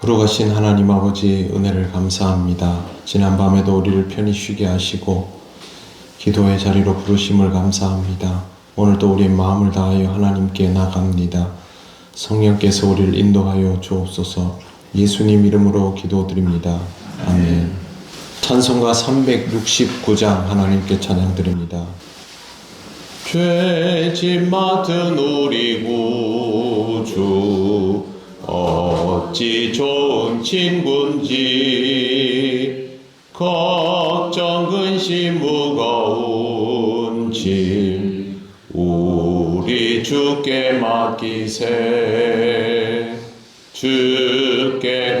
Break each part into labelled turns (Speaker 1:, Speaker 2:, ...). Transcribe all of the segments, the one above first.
Speaker 1: 거룩하신 하나님 아버지 은혜를 감사합니다. 지난 밤에도 우리를 편히 쉬게 하시고 기도의 자리로 부르심을 감사합니다. 오늘도 우리의 마음을 다하여 하나님께 나갑니다. 성령께서 우리를 인도하여 주옵소서 예수님 이름으로 기도드립니다. 아멘. 찬송가 369장 하나님께 찬양드립니다. 죄짐 맡은 우리 구주 어찌 좋은 친군지 걱정 근심 무거운 짐 우리 주께 맡기세. 주께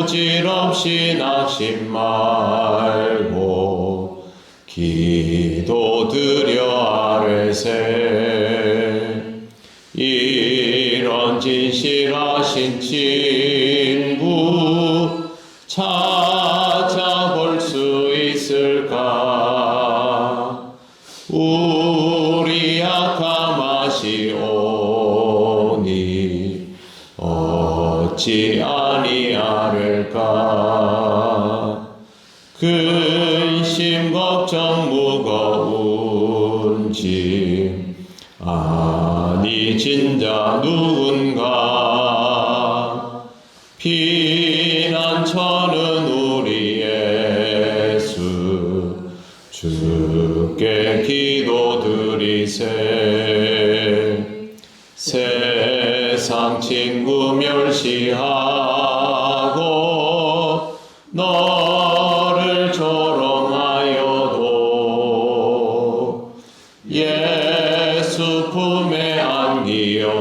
Speaker 1: 부질없이 낙심 말고 기도드려 아뢰세. 이런 진실하신 친구 찾아볼 수 있을까? 우리 약함하시오니 어 찌 아니하릴까? 근심 걱정 무거운 짐 아니 진자 누군가? 피난처는 우리 예수. 주께 기도드리세 세상 친구 멸시하고 너를 조롱하여도 예수 품에 안기어서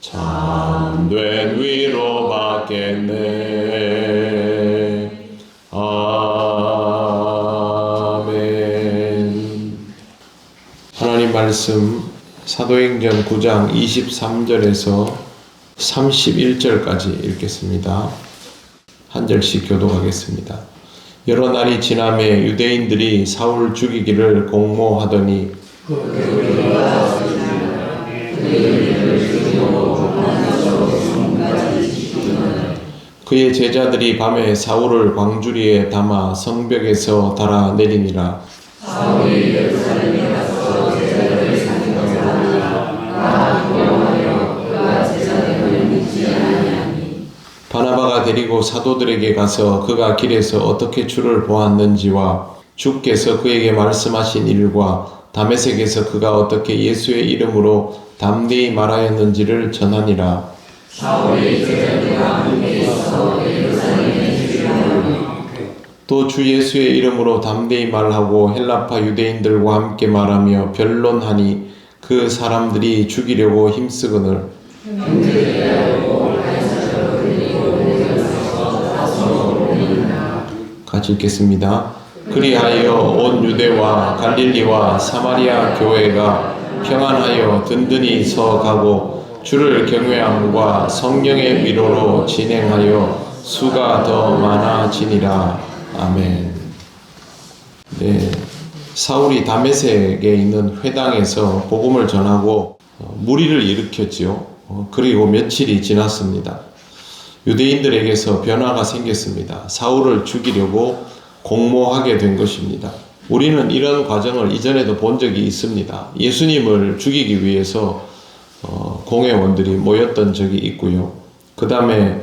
Speaker 1: 참된 위로 받겠네. 아멘. 하나님 말씀 사도행전 9장 23절에서 31절까지 읽겠습니다. 한 절씩 교독하겠습니다. 여러 날이 지남에 유대인들이 사울 죽이기를 공모하더니 그의 제자들이 밤에 사울을 광주리에 담아 성벽에서 달아 내리니라. 바나바가 데리고 사도들에게 가서 그가 길에서 어떻게 주를 보았는지와 주께서 그에게 말씀하신 일과 다메섹에서 그가 어떻게 예수의 이름으로 담대히 말하였는지를 전하니라. 또 주 예수의 이름으로 담대히 말하고 헬라파 유대인들과 함께 말하며 변론하니 그 사람들이 죽이려고 힘쓰거늘 같이 읽겠습니다. 그리하여 온 유대와 갈릴리와 사마리아 교회가 평안하여 든든히 서가고 주를 경외함과 성령의 위로로 진행하여 수가 더 많아지니라. 아멘. 네. 사울이 다메섹에 있는 회당에서 복음을 전하고 어, 무리를 일으켰지요. 어, 그리고 며칠이 지났습니다. 유대인들에게서 변화가 생겼습니다. 사울을 죽이려고 공모하게 된 것입니다. 우리는 이런 과정을 이전에도 본 적이 있습니다. 예수님을 죽이기 위해서 어, 공회원들이 모였던 적이 있고요. 그 다음에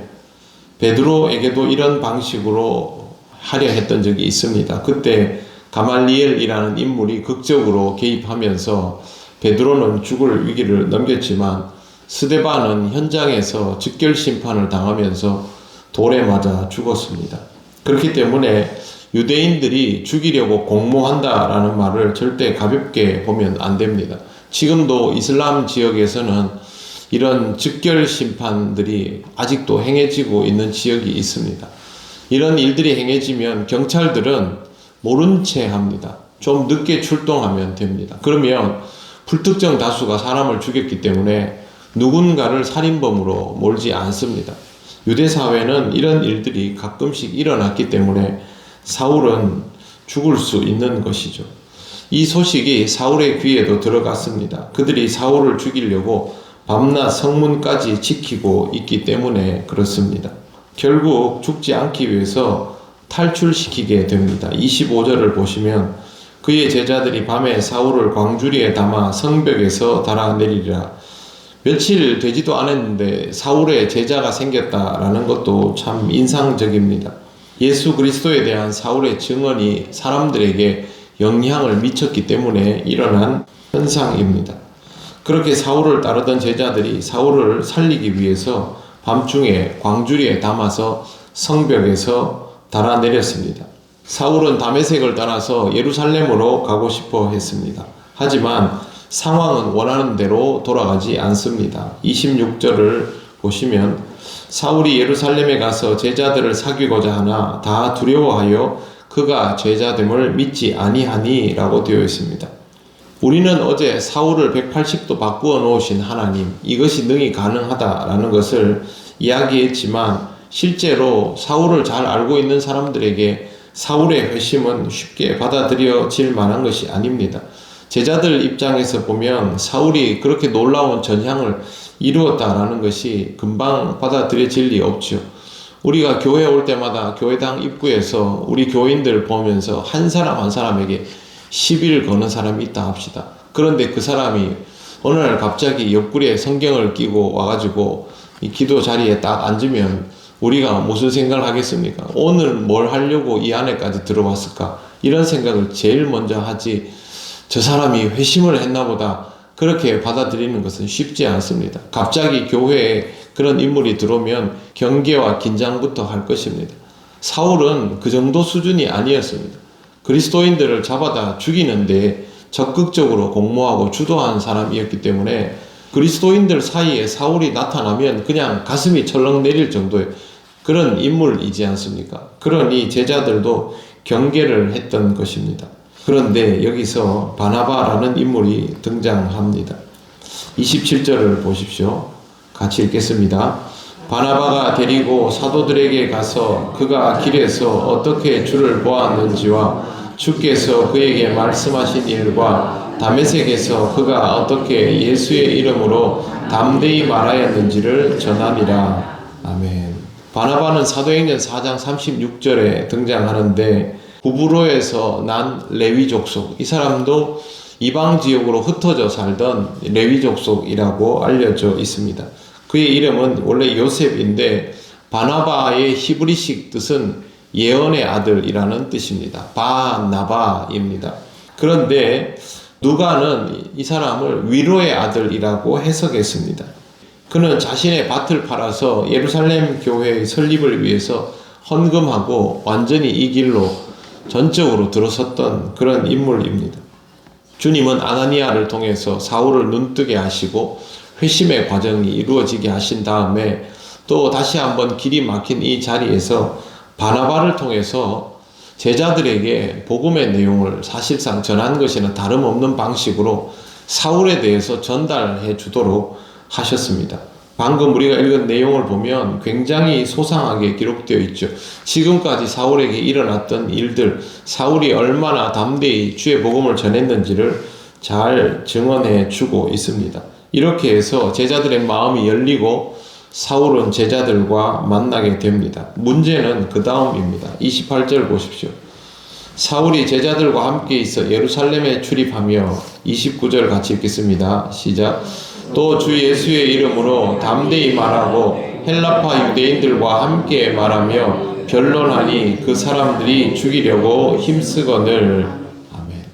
Speaker 1: 베드로에게도 이런 방식으로 하려 했던 적이 있습니다. 그때 가말리엘이라는 인물이 극적으로 개입하면서 베드로는 죽을 위기를 넘겼지만 스데반은 현장에서 즉결 심판을 당하면서 돌에 맞아 죽었습니다. 그렇기 때문에 유대인들이 죽이려고 공모한다라는 말을 절대 가볍게 보면 안 됩니다. 지금도 이슬람 지역에서는 이런 즉결 심판들이 아직도 행해지고 있는 지역이 있습니다. 이런 일들이 행해지면 경찰들은 모른 채 합니다. 좀 늦게 출동하면 됩니다. 그러면 불특정 다수가 사람을 죽였기 때문에 누군가를 살인범으로 몰지 않습니다. 유대 사회는 이런 일들이 가끔씩 일어났기 때문에 사울은 죽을 수 있는 것이죠. 이 소식이 사울의 귀에도 들어갔습니다. 그들이 사울을 죽이려고 밤낮 성문까지 지키고 있기 때문에 그렇습니다. 결국 죽지 않기 위해서 탈출시키게 됩니다. 25절을 보시면 그의 제자들이 밤에 사울을 광주리에 담아 성벽에서 달아내리리라. 며칠 되지도 않았는데 사울의 제자가 생겼다라는 것도 참 인상적입니다. 예수 그리스도에 대한 사울의 증언이 사람들에게 영향을 미쳤기 때문에 일어난 현상입니다. 그렇게 사울을 따르던 제자들이 사울을 살리기 위해서 밤중에 광주리에 담아서 성벽에서 달아내렸습니다. 사울은 다메섹을 떠나서 예루살렘으로 가고 싶어 했습니다. 하지만 상황은 원하는 대로 돌아가지 않습니다. 26절을 보시면 사울이 예루살렘에 가서 제자들을 사귀고자 하나 다 두려워하여 그가 제자됨을 믿지 아니하니라고 되어 있습니다. 우리는 어제 사울을 180도 바꾸어 놓으신 하나님, 이것이 능히 가능하다라는 것을 이야기했지만 실제로 사울을 잘 알고 있는 사람들에게 사울의 회심은 쉽게 받아들여질 만한 것이 아닙니다. 제자들 입장에서 보면 사울이 그렇게 놀라운 전향을 이루었다라는 것이 금방 받아들여질 리 없죠. 우리가 교회 올 때마다 교회당 입구에서 우리 교인들 보면서 한 사람 한 사람에게 시비를 거는 사람이 있다 합시다. 그런데 그 사람이 어느 날 갑자기 옆구리에 성경을 끼고 와가지고 이 기도 자리에 딱 앉으면 우리가 무슨 생각을 하겠습니까? 오늘 뭘 하려고 이 안에까지 들어왔을까? 이런 생각을 제일 먼저 하지. 저 사람이 회심을 했나 보다. 그렇게 받아들이는 것은 쉽지 않습니다. 갑자기 교회에 그런 인물이 들어오면 경계와 긴장부터 할 것입니다. 사울은 그 정도 수준이 아니었습니다. 그리스도인들을 잡아다 죽이는데 적극적으로 공모하고 주도한 사람이었기 때문에 그리스도인들 사이에 사울이 나타나면 그냥 가슴이 철렁 내릴 정도의 그런 인물이지 않습니까? 그러니 제자들도 경계를 했던 것입니다. 그런데 여기서 바나바라는 인물이 등장합니다. 27절을 보십시오. 같이 읽겠습니다. 바나바가 데리고 사도들에게 가서 그가 길에서 어떻게 주를 보았는지와 주께서 그에게 말씀하신 일과 다메섹에서 그가 어떻게 예수의 이름으로 담대히 말하였는지를 전하니라. 아멘. 바나바는 사도행전 4장 36절에 등장하는데 구브로에서 난 레위 족속 이 사람도 이방 지역으로 흩어져 살던 레위 족속이라고 알려져 있습니다. 그의 이름은 원래 요셉인데 바나바의 히브리식 뜻은 예언의 아들이라는 뜻입니다. 바나바입니다. 그런데 누가는 이 사람을 위로의 아들이라고 해석했습니다. 그는 자신의 밭을 팔아서 예루살렘 교회의 설립을 위해서 헌금하고 완전히 이 길로 전적으로 들어섰던 그런 인물입니다. 주님은 아나니아를 통해서 사울을 눈뜨게 하시고 회심의 과정이 이루어지게 하신 다음에 또 다시 한번 길이 막힌 이 자리에서 바나바를 통해서 제자들에게 복음의 내용을 사실상 전한 것이나 다름없는 방식으로 사울에 대해서 전달해 주도록 하셨습니다. 방금 우리가 읽은 내용을 보면 굉장히 소상하게 기록되어 있죠. 지금까지 사울에게 일어났던 일들, 사울이 얼마나 담대히 주의 복음을 전했는지를 잘 증언해 주고 있습니다. 이렇게 해서 제자들의 마음이 열리고 사울은 제자들과 만나게 됩니다. 문제는 그 다음입니다. 28절 보십시오. 사울이 제자들과 함께 있어 예루살렘에 출입하며 29절 같이 읽겠습니다. 시작. 또 주 예수의 이름으로 담대히 말하고 헬라파 유대인들과 함께 말하며 변론하니 그 사람들이 죽이려고 힘쓰거늘. 아멘.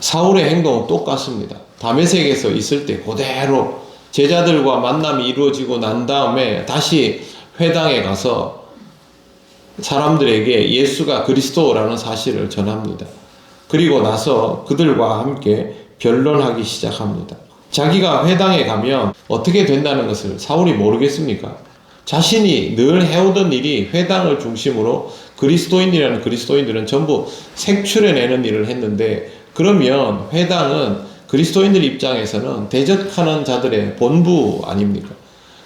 Speaker 1: 사울의 행동은 똑같습니다. 다메섹에서 있을 때 그대로 제자들과 만남이 이루어지고 난 다음에 다시 회당에 가서 사람들에게 예수가 그리스도라는 사실을 전합니다. 그리고 나서 그들과 함께 변론하기 시작합니다. 자기가 회당에 가면 어떻게 된다는 것을 사울이 모르겠습니까? 자신이 늘 해오던 일이 회당을 중심으로 그리스도인이라는 그리스도인들은 전부 색출해내는 일을 했는데 그러면 회당은 그리스도인들 입장에서는 대적하는 자들의 본부 아닙니까?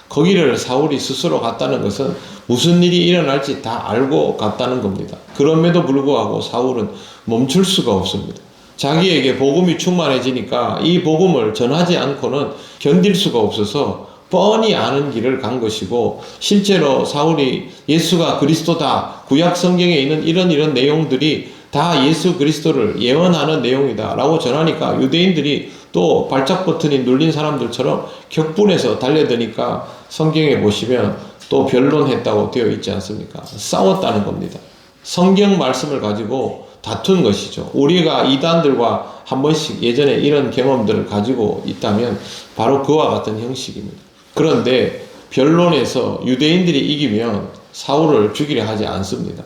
Speaker 1: 거기를 사울이 스스로 갔다는 것은 무슨 일이 일어날지 다 알고 갔다는 겁니다. 그럼에도 불구하고 사울은 멈출 수가 없습니다. 자기에게 복음이 충만해지니까 이 복음을 전하지 않고는 견딜 수가 없어서 뻔히 아는 길을 간 것이고 실제로 사울이 예수가 그리스도다 구약 성경에 있는 이런 이런 내용들이 다 예수 그리스도를 예언하는 내용이다라고 전하니까 유대인들이 또 발작 버튼이 눌린 사람들처럼 격분해서 달려드니까 성경에 보시면 또 변론했다고 되어 있지 않습니까? 싸웠다는 겁니다. 성경 말씀을 가지고 다툰 것이죠. 우리가 이단들과 한 번씩 예전에 이런 경험들을 가지고 있다면 바로 그와 같은 형식입니다. 그런데 변론에서 유대인들이 이기면 사울을 죽이려 하지 않습니다.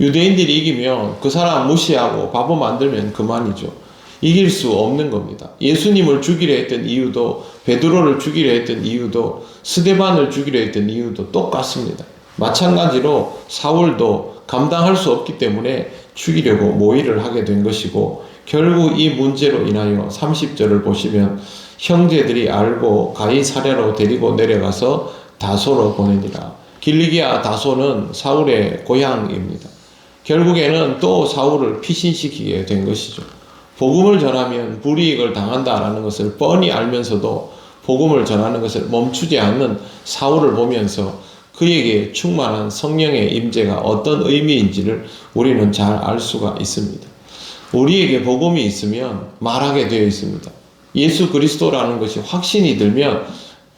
Speaker 1: 유대인들이 이기면 그 사람 무시하고 바보 만들면 그만이죠. 이길 수 없는 겁니다. 예수님을 죽이려 했던 이유도 베드로를 죽이려 했던 이유도 스데반을 죽이려 했던 이유도 똑같습니다. 마찬가지로 사울도 감당할 수 없기 때문에 죽이려고 모의를 하게 된 것이고 결국 이 문제로 인하여 30절을 보시면 형제들이 알고 가히 사례로 데리고 내려가서 다소로 보내니라. 길리기아 다소는 사울의 고향입니다. 결국에는 또 사울을 피신시키게 된 것이죠. 복음을 전하면 불이익을 당한다라는 것을 뻔히 알면서도 복음을 전하는 것을 멈추지 않는 사울을 보면서 그에게 충만한 성령의 임재가 어떤 의미인지를 우리는 잘 알 수가 있습니다. 우리에게 복음이 있으면 말하게 되어 있습니다. 예수 그리스도라는 것이 확신이 들면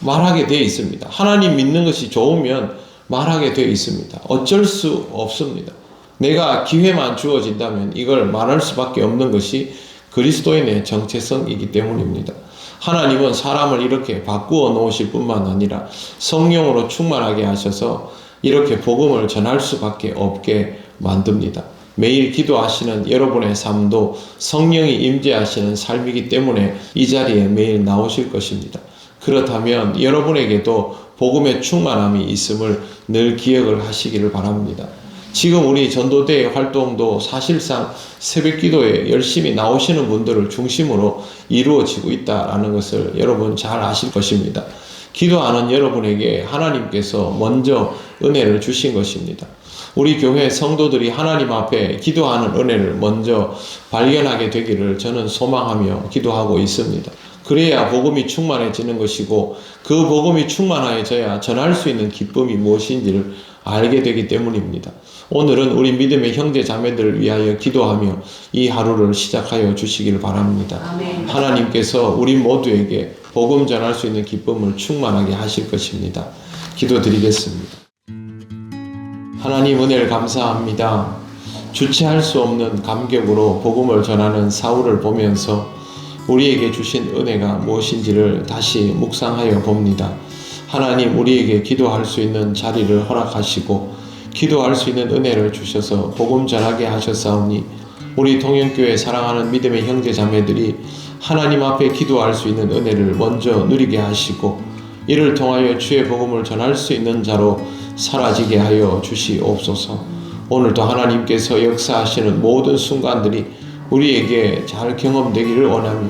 Speaker 1: 말하게 되어 있습니다. 하나님 믿는 것이 좋으면 말하게 되어 있습니다. 어쩔 수 없습니다. 내가 기회만 주어진다면 이걸 말할 수밖에 없는 것이 그리스도인의 정체성이기 때문입니다. 하나님은 사람을 이렇게 바꾸어 놓으실 뿐만 아니라 성령으로 충만하게 하셔서 이렇게 복음을 전할 수밖에 없게 만듭니다. 매일 기도하시는 여러분의 삶도 성령이 임재하시는 삶이기 때문에 이 자리에 매일 나오실 것입니다. 그렇다면 여러분에게도 복음의 충만함이 있음을 늘 기억을 하시기를 바랍니다. 지금 우리 전도대 활동도 사실상 새벽 기도에 열심히 나오시는 분들을 중심으로 이루어지고 있다라는 것을 여러분 잘 아실 것입니다. 기도하는 여러분에게 하나님께서 먼저 은혜를 주신 것입니다. 우리 교회 성도들이 하나님 앞에 기도하는 은혜를 먼저 발견하게 되기를 저는 소망하며 기도하고 있습니다. 그래야 복음이 충만해지는 것이고 그 복음이 충만해져야 전할 수 있는 기쁨이 무엇인지를 알게 되기 때문입니다. 오늘은 우리 믿음의 형제 자매들을 위하여 기도하며 이 하루를 시작하여 주시기를 바랍니다.
Speaker 2: 아멘.
Speaker 1: 하나님께서 우리 모두에게 복음 전할 수 있는 기쁨을 충만하게 하실 것입니다. 기도드리겠습니다. 하나님 은혜를 감사합니다. 주체할 수 없는 감격으로 복음을 전하는 사울을 보면서 우리에게 주신 은혜가 무엇인지를 다시 묵상하여 봅니다. 하나님 우리에게 기도할 수 있는 자리를 허락하시고 기도할 수 있는 은혜를 주셔서 복음 전하게 하셨사오니 우리 동영교회 사랑하는 믿음의 형제 자매들이 하나님 앞에 기도할 수 있는 은혜를 먼저 누리게 하시고 이를 통하여 주의 복음을 전할 수 있는 자로 사라지게 하여 주시옵소서. 오늘도 하나님께서 역사하시는 모든 순간들이 우리에게 잘 경험되기를 원하며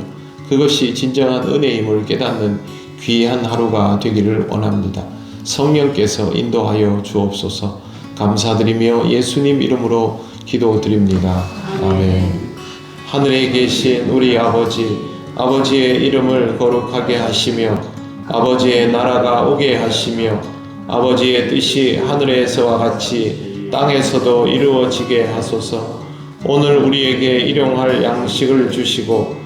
Speaker 1: 그것이 진정한 은혜임을 깨닫는 귀한 하루가 되기를 원합니다. 성령께서 인도하여 주옵소서 감사드리며 예수님 이름으로 기도드립니다. 아멘. 하늘에 계신 우리 아버지, 아버지의 이름을 거룩하게 하시며 아버지의 나라가 오게 하시며 아버지의 뜻이 하늘에서와 같이 땅에서도 이루어지게 하소서. 오늘 우리에게 일용할 양식을 주시고